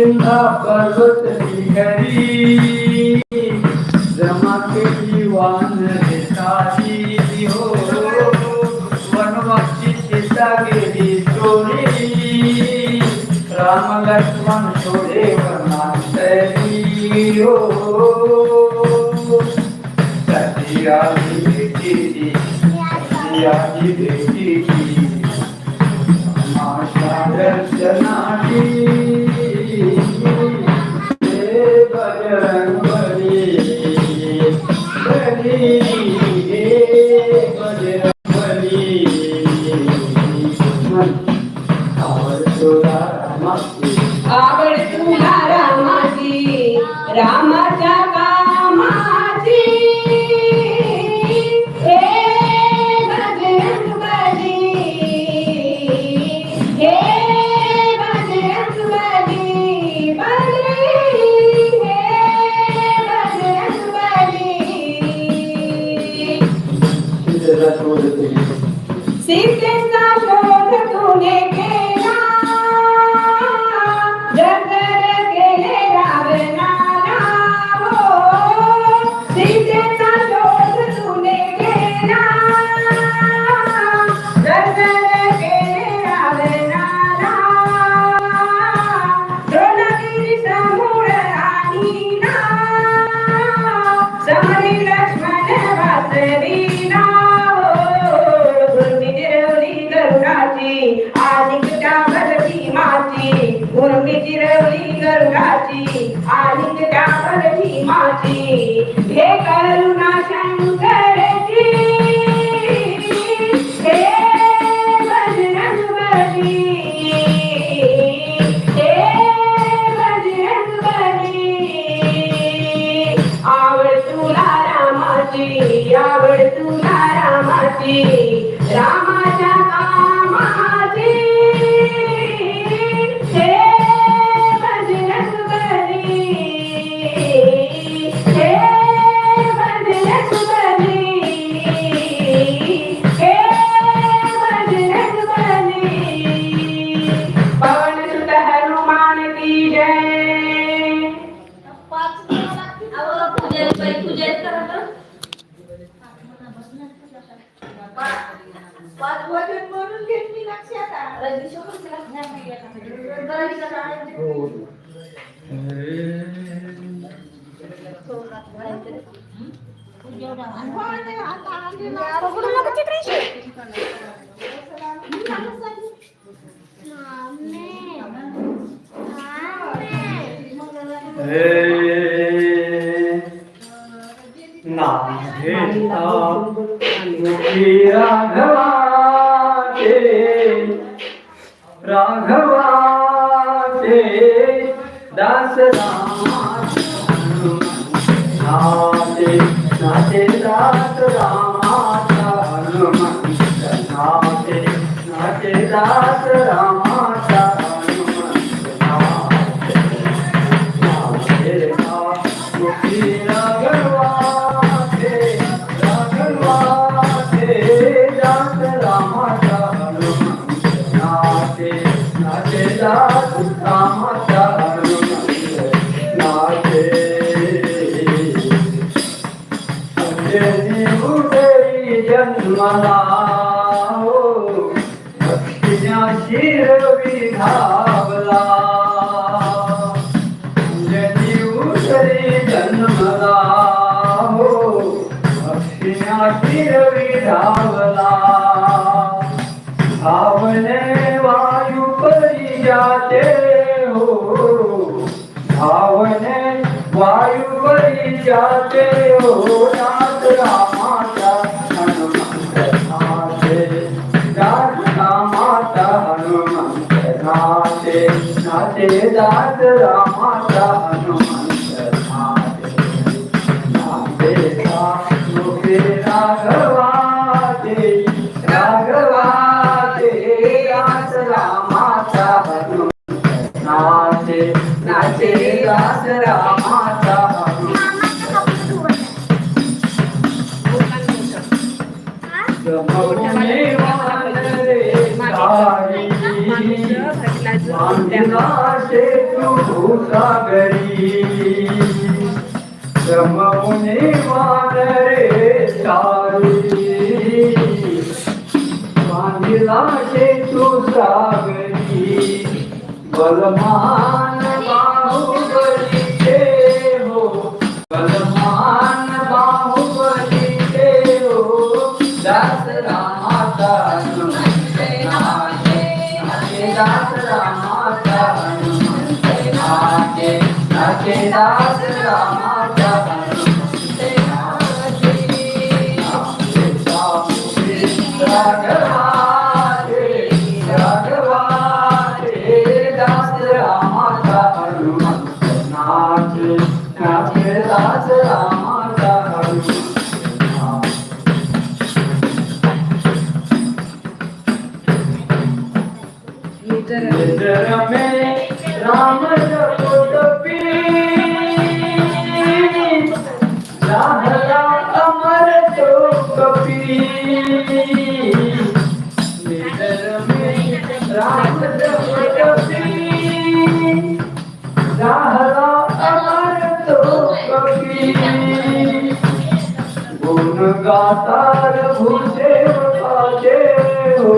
किल्ला पर्वत शिखरी जमा केली वानरे सारी हो। सीता चोरी। राम लक्ष्मण छोडे हो। भेटीची माझ्या दर्शनाची हे बली हे गरुडाची आणि टाकली माती. उर्मी चिरवली गरुडाची आणि टाकली माती. हे करुणा शंकरची हे बजरंगबली. हे बजरंगबली. आवड तुला रामाची आवड तुला रामाची. रामाच्या का नाम घेता मुखी राघवाचे राघवाचे दास रामाचे नाचे हनुमंत नाचे नाचे दास रामाचा हनुमंत नाचे नाचे मुखे राघवाचे राघवाचे दास रामाचा हनुमंत नाचे नाचे दास मांगना से प्रभु का गरीब ब्रह्मने वानरे तू सागरी बलमान बाहुबली के हो बलमान बाहुबली के हो दस रामा Yeah. गातार भुजे बाजे हो।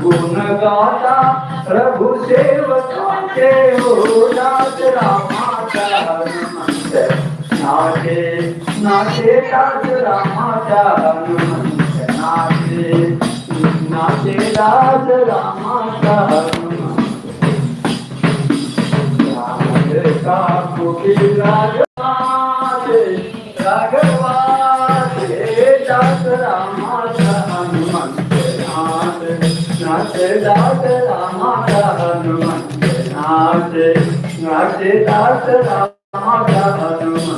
गुण गाता प्रभु से बसाते हो। नाच रामा नाचे नाचे नाच रामा नाचे नाचे नाच रामा राम का कुटिल राज राघवा நாட்டு ராமாடா ஹனுமன் நாட்டு நாட்டு நாட்டு ராமாடா ஹனுமன்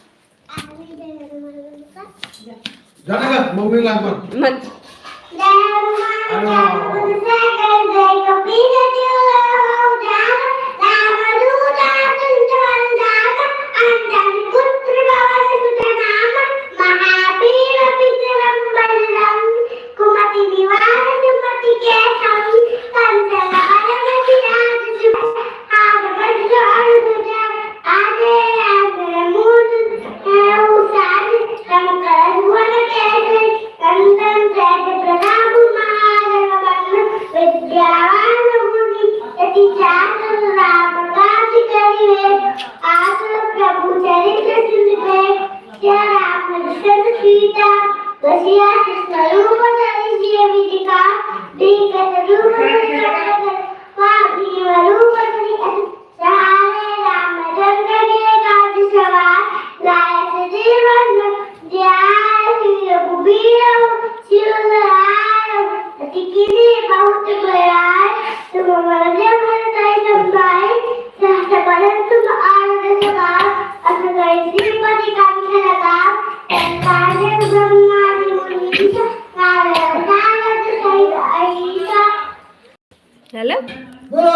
मोबाईल आपण म्हण झालं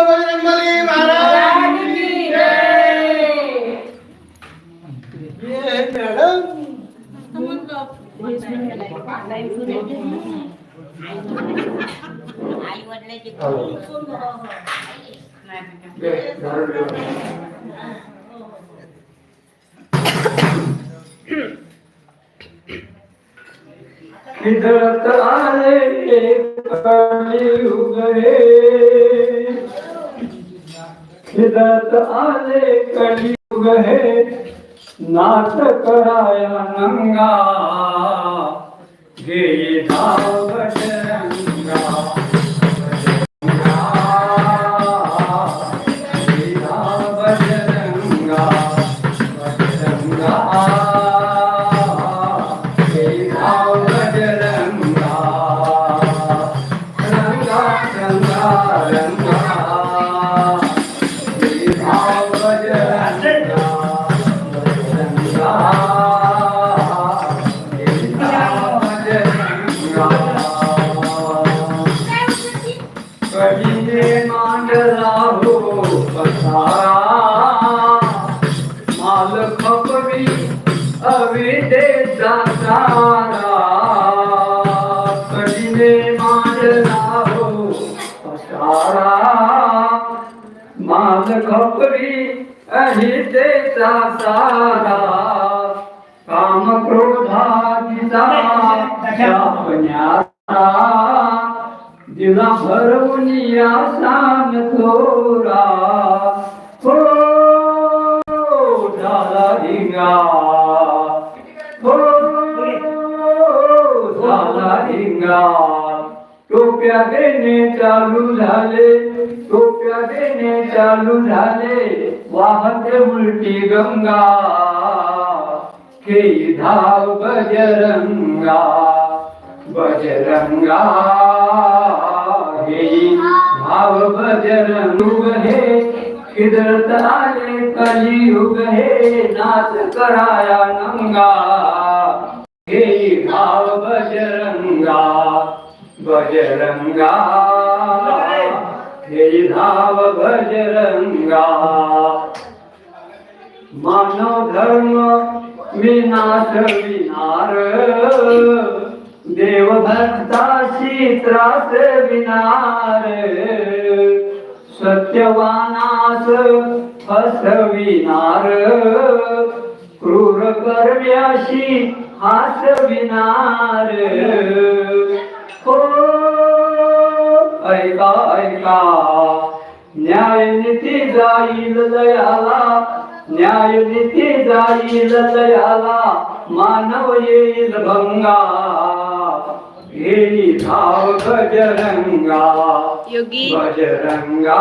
बजरंगबली महाराज की जय. झाडू आले कलियुग हे खिदळत आले कलयुग है नाटक कराया नंगा गे धाव बजरंगा या सान थोरा हो झाला हिंगा। हो झाला हिंगा। टोप्या देणे चालू झाले, टोप्या देणे चालू झाले वाहते उलटी गंगा। के धाव बजरंगा बजरंगा, हे भाव बजरंग हे किदरत आले कलियुग हे नाच कराया नंगा। हे भाव बजरंगा। बजरंगा हे धाव बजरंगा मानव धर्म विनाश विनार। देव भक्ताशी त्रास विनार सत्यवानास फसविनार क्रूर कर्म्याशी हासविनार हो ऐका ऐका. न्याय नीती जाईल दयाला. न्याय नीती जाईल दयाला. मानव येईल भंगा घेई धाव बजरंगा योगी. बजरंगा